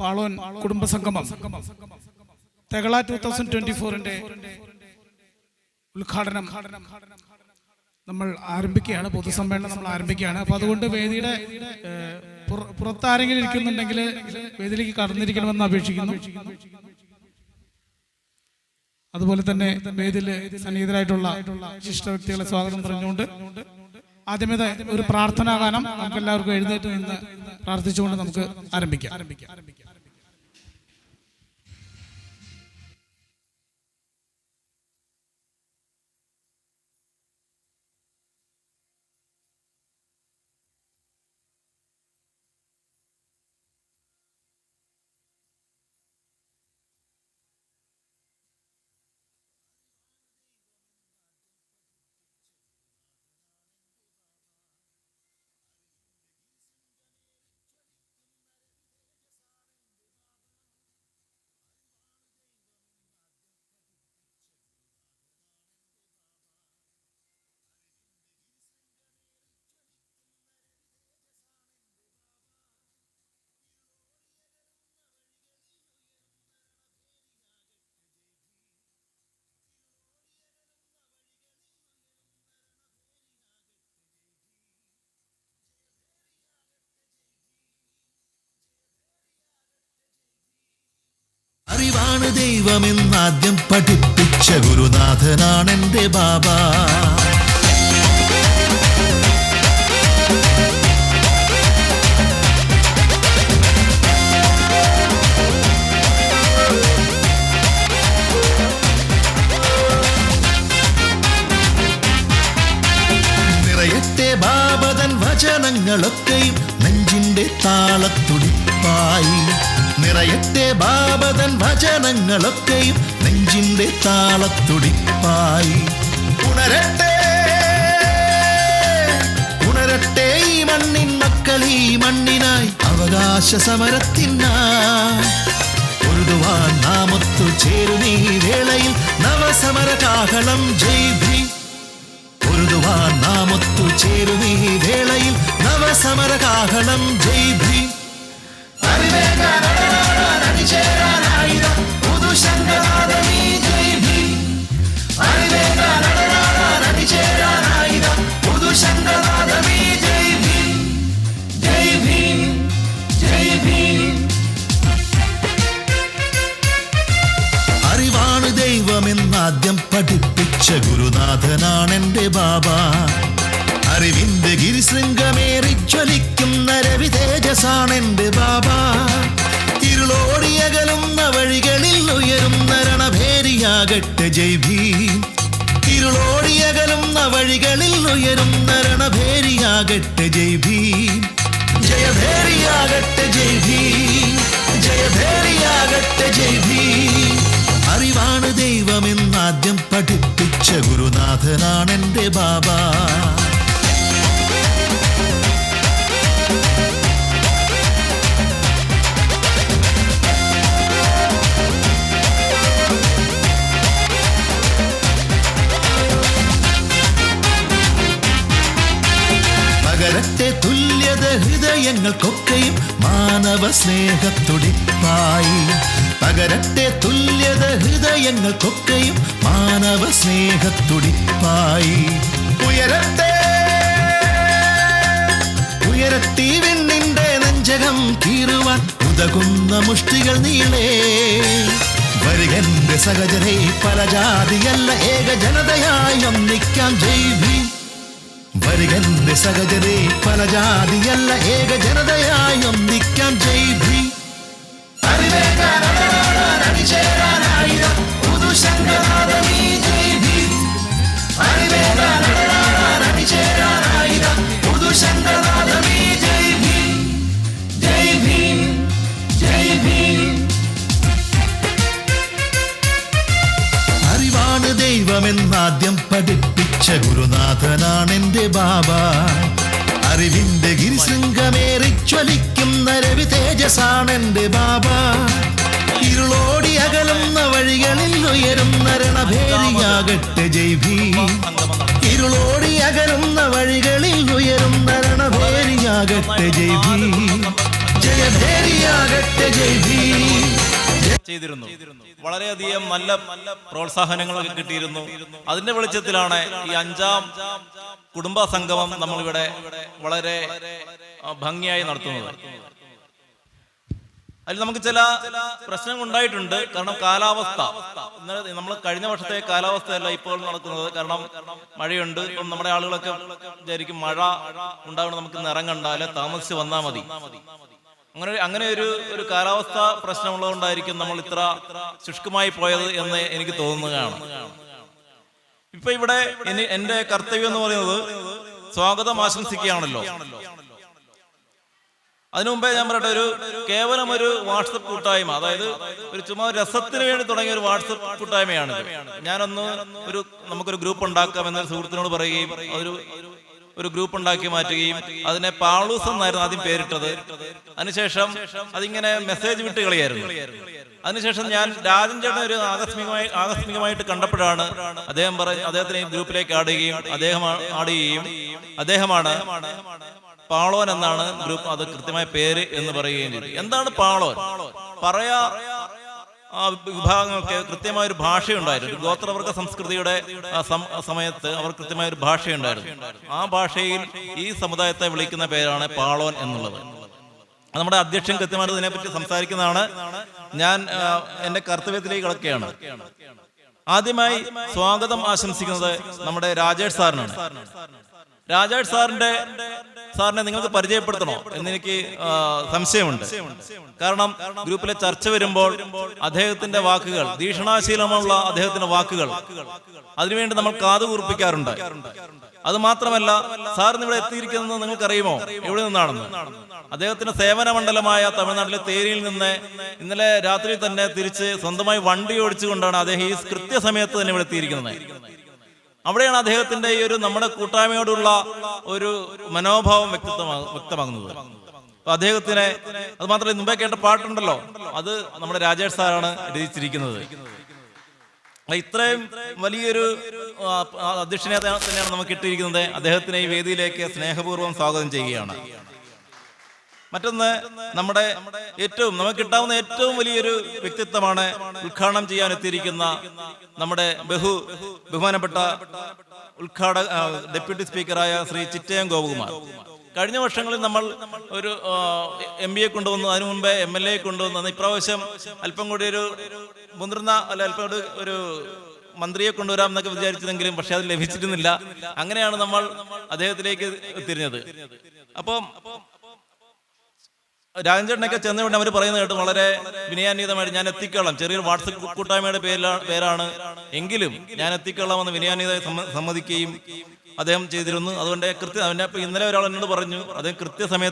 പാളോൻ കുടുംബസംഗമം. തെകള two thousand twenty ഫോറിന്റെ ഉദ്ഘാടനം നമ്മൾ ആരംഭിക്കുകയാണ് പൊതുസമ്മേളനം നമ്മൾ ആരംഭിക്കുകയാണ്. അപ്പൊ അതുകൊണ്ട് വേദിയുടെ പുറത്താരെങ്കിലും ഇരിക്കുന്നുണ്ടെങ്കിൽ വേദിയിലേക്ക് കടന്നിരിക്കണമെന്ന് അപേക്ഷിക്കുന്നു. അതുപോലെ തന്നെ വേദിയിൽ സന്നിഹിതരായിട്ടുള്ള വിശിഷ്ട വ്യക്തികളെ സ്വാഗതം പറഞ്ഞുകൊണ്ട് ആദ്യമേ ഒരു പ്രാർത്ഥനാ ഗാനം നമുക്ക് എല്ലാവർക്കും എഴുന്നേറ്റ് നിന്ന് പ്രാർത്ഥിച്ചുകൊണ്ട് നമുക്ക് ആരംഭിക്കാം. അറിവാണ് ദൈവമെന്നാദ്യം പഠിപ്പിച്ച ഗുരുനാഥനാണ് എന്റെ ബാബ. നിറയട്ടെ ബാബതൻ നെഞ്ചിന്റെ താളത്തുടിപ്പായി. നിറയട്ടെ ബാബതൻ വചനങ്ങളൊക്കെയും നെഞ്ചിന്റെ താളത്തുടിപ്പായി. ഉണരട്ടെ ഉണരട്ടെ ഈ മണ്ണിൻ മക്കൾ ഈ മണ്ണിനായി അവകാശ സമരത്തിനാ നാമത്തു നാമൊത്തു ചേരുന്നീ വേളയിൽ നവസമര കാഹളം ജയ് ഭീം. ഒരുതുവാൻ നാമൊത്തു ചേരുന്നീ വേളയിൽ നവസമര കാഹളം ജയ് ഭീം. പഠിപ്പിച്ച ഗുരുനാഥനാണെന്റെ ബാബ. അറിവിന്റെ ഗിരിശൃംഗമേറി ജ്വലിക്കുന്ന രവി തേജസാണെന്റെ ബാബ. ഇരുളോടിയകലുന്ന വഴികളിൽ ഉയരുന്ന രണഭേരിയാകട്ടെ ജയ് ഭീം. ഇരുളോടിയകലുന്ന വഴികളിൽ ഉയരുന്ന രണഭേരിയാകട്ടെ ജയ് ഭീം. ജയഭേരിയാകട്ടെ ജയ് ഭീം. ജയഭേരിയാകട്ടെ ജയ് ഭീം. അറിവാണ് ദൈവമെന്നാദ്യം പഠിപ്പിച്ച ഗുരുനാഥനാണെന്റെ ബാബ. ഹൃദയങ്ങൾക്കൊക്കെയും മാനവ സ്നേഹത്തുടിപ്പായി. പകരത്തെ തുല്യത ഹൃദയങ്ങൾക്കൊക്കെയും മാനവ സ്നേഹത്തുടിപ്പായി. ഉയരത്തെ ഉയരത്തി നെഞ്ചകം കീറുവാൻ ഉതകുന്ന മുഷ്ടികൾ നീളേ. വരികന്റെ സഹജരെ പല ജാതിയല്ല ഏക ജനതയായി ഒന്നിക്കാം ഭീം വരികന്റെ സഹജരെ പല ജാതിയല്ല ഏക ജനതയായി ഒന്നിക്കാം ജയ് ഭീം പഠിപ്പിച്ച ഗുരുനാഥനാണെന്റെ ബാബ. അറിവിന്റെ ഗിരിശൃംഗമേറി ജ്വലിക്കുന്ന രവി തേജസാണെന്റെ ബാബ. ഇരുളോടി അകലുന്ന വഴികളിൽ ഉയരുന്ന രണഭേരിയാകട്ടെ ജയ് ഭീ. ഇരുളോടി അകലുന്ന വഴികളിൽ ഉയരുന്ന രണഭേരിയാകട്ടെ ജയ് ഭീ. ജയഭേരിയാകട്ടെ ജയ് ഭീം. ചെയ്തിരുന്നു. വളരെയധികം നല്ല പ്രോത്സാഹനങ്ങളൊക്കെ കിട്ടിയിരുന്നു. അതിന്റെ വെളിച്ചത്തിലാണ് ഈ അഞ്ചാം കുടുംബ സംഗമം നമ്മളിവിടെ വളരെ ഭംഗിയായി നടത്തുന്നത്. അതിൽ നമുക്ക് ചില പ്രശ്നങ്ങൾ ഉണ്ടായിട്ടുണ്ട്. കാരണം കാലാവസ്ഥ. ഇന്നലെ നമ്മൾ കഴിഞ്ഞ വർഷത്തെ കാലാവസ്ഥയല്ല ഇപ്പോൾ നടക്കുന്നത്. കാരണം മഴയുണ്ട്. ഇപ്പം നമ്മുടെ ആളുകളൊക്കെ വിചാരിക്കും മഴ ഉണ്ടാവണം നമുക്ക് നിറം അല്ലെ താമസിച്ച് വന്നാൽ മതി. അങ്ങനെ അങ്ങനെ ഒരു ഒരു കാലാവസ്ഥ പ്രശ്നമുള്ളതുകൊണ്ടായിരിക്കും നമ്മൾ ഇത്ര ശുഷ്കമായി പോയത് എന്ന് എനിക്ക് തോന്നുകയാണ് ഇപ്പൊ ഇവിടെ എന്റെ കർത്തവ്യം എന്ന് പറയുന്നത് സ്വാഗതം ആശംസിക്കുകയാണല്ലോ. അതിനു മുമ്പേ ഞാൻ പറയട്ടെ ഒരു കേവലം ഒരു വാട്സപ്പ് കൂട്ടായ്മ അതായത് ഒരു ചുമ്മാ രസത്തിന് വേണ്ടി തുടങ്ങിയ ഒരു വാട്സപ്പ് കൂട്ടായ്മയാണ് ഞാനൊന്ന് ഒരു നമുക്കൊരു ഗ്രൂപ്പ് ഉണ്ടാക്കാം എന്നൊരു സുഹൃത്തിനോട് പറയുകയും ഒരു ഒരു ഗ്രൂപ്പ് ഉണ്ടാക്കി മാറ്റുകയും അതിനെ പാളൂസ് എന്നായിരുന്നു ആദ്യം പേരിട്ടത്. അതിനുശേഷം അതിങ്ങനെ മെസ്സേജ് വിട്ട് കളിയായിരുന്നു. അതിനുശേഷം ഞാൻ രാജൻ ചേട്ടൻ ഒരു ആകസ്മികമായി ആകസ്മികമായിട്ട് കണ്ടപ്പോഴാണ് അദ്ദേഹം പറഞ്ഞു അദ്ദേഹത്തിനെ ഗ്രൂപ്പിലേക്ക് ആടുകയും അദ്ദേഹം ആടുകയും അദ്ദേഹമാണ് പാളോൻ എന്നാണ് ഗ്രൂപ്പ് അത് കൃത്യമായ പേര് എന്ന് പറയുകയും എന്താണ് പാളോൻ? പറയാ ആ വിഭാഗങ്ങൾക്ക് കൃത്യമായ ഒരു ഭാഷയുണ്ടായിരുന്നു ഗോത്രവർഗ സംസ്കൃതിയുടെ സമയത്ത് അവർ കൃത്യമായ ഒരു ഭാഷയുണ്ടായിരുന്നു. ആ ഭാഷയിൽ ഈ സമുദായത്തെ വിളിക്കുന്ന പേരാണ് പാളോൻ എന്നുള്ളത്. നമ്മുടെ അധ്യക്ഷൻ കൃത്യമായിട്ട് ഇതിനെപ്പറ്റി സംസാരിക്കുന്നതാണ്. ഞാൻ എന്റെ കർത്തവ്യത്തിലേക്ക് കിടക്കുകയാണ് ആദ്യമായി സ്വാഗതം ആശംസിക്കുന്നത് നമ്മുടെ രാജേഷ് സാറിനാണ്. രാജേഷ് സാറിന്റെ സാറിനെ നിങ്ങൾക്ക് പരിചയപ്പെടുത്തണോ എന്നെനിക്ക് സംശയമുണ്ട്. കാരണം ഗ്രൂപ്പിലെ ചർച്ച വരുമ്പോൾ അദ്ദേഹത്തിന്റെ വാക്കുകൾ ഭീഷണാശീലമുള്ള അദ്ദേഹത്തിന്റെ വാക്കുകൾ അതിനുവേണ്ടി നമ്മൾ കാതു കൂർപ്പിക്കാറുണ്ട്. അത് മാത്രമല്ല സാറിന് ഇവിടെ എത്തിയിരിക്കുന്നത് നിങ്ങൾക്കറിയുമോ? എവിടെ നിന്നാണെന്ന്? അദ്ദേഹത്തിന്റെ സേവന മണ്ഡലമായ തമിഴ്നാട്ടിലെ തേരിയിൽ നിന്ന് ഇന്നലെ രാത്രി തന്നെ തിരിച്ച് സ്വന്തമായി വണ്ടി ഓടിച്ചുകൊണ്ടാണ് അദ്ദേഹം ഈ കൃത്യസമയത്ത് തന്നെ ഇവിടെ എത്തിയിരിക്കുന്നത്. അവിടെയാണ് അദ്ദേഹത്തിന്റെ ഈ ഒരു നമ്മുടെ കൂട്ടായ്മയോടുള്ള ഒരു മനോഭാവം വ്യക്തിത്വമാ വ്യക്തമാകുന്നത്. അപ്പൊ അദ്ദേഹത്തിനെ അത് മാത്രമല്ല മുമ്പേ കേട്ട പാട്ടുണ്ടല്ലോ അത് നമ്മുടെ രാജേഷ് സാറാണ് രചിച്ചിരിക്കുന്നത്. ഇത്രയും വലിയൊരു അധ്യക്ഷനെ തന്നെയാണ് നമുക്ക് കിട്ടിയിരിക്കുന്നത് അദ്ദേഹത്തിനെ ഈ വേദിയിലേക്ക് സ്നേഹപൂർവം സ്വാഗതം ചെയ്യുകയാണ്. മറ്റൊന്ന് നമ്മുടെ ഏറ്റവും നമുക്ക് കിട്ടാവുന്ന ഏറ്റവും വലിയൊരു വ്യക്തിത്വമാണ് ഉദ്ഘാടനം ചെയ്യാൻ എത്തിയിരിക്കുന്ന നമ്മുടെ ബഹു ബഹുമാനപ്പെട്ട ഉദ്ഘാടക ഡെപ്യൂട്ടി സ്പീക്കറായ ശ്രീ ചിറ്റയം ഗോപകുമാർ കഴിഞ്ഞ വർഷങ്ങളിൽ നമ്മൾ ഒരു എം ബി എ കൊണ്ടുവന്നു. അതിനു മുമ്പേ എം എൽ എ കൊണ്ടുവന്നു. ഇപ്രാവശ്യം അല്പം കൂടി ഒരു മുതിർന്ന അല്ല അല്പം കൂടി ഒരു മന്ത്രിയെ കൊണ്ടുവരാം എന്നൊക്കെ വിചാരിച്ചതെങ്കിലും പക്ഷെ അത് ലഭിച്ചിരുന്നില്ല. അങ്ങനെയാണ് നമ്മൾ അദ്ദേഹത്തിലേക്ക് തിരിഞ്ഞത് അപ്പം രാജൻചേട്ടനൊക്കെ വേണ്ടി അവർ പറയുന്നത് കേട്ട് വളരെ വിനയാന്വിതമായിട്ട് ഞാൻ എത്തിക്കൊള്ളാം ചെറിയൊരു വാട്സപ്പ് കൂട്ടായ്മയുടെ പേരിലാണ് പേരാണ്. എങ്കിലും ഞാൻ എത്തിക്കൊള്ളാമെന്ന് വിനയാന്വിത സമ്മതിക്കുകയും അദ്ദേഹം ചെയ്തിരുന്നു. അതുകൊണ്ട് കൃത്യ അവന്റെ ഇന്നലെ ഒരാൾ എന്നോട് പറഞ്ഞു അദ്ദേഹം കൃത്യസമയത്ത്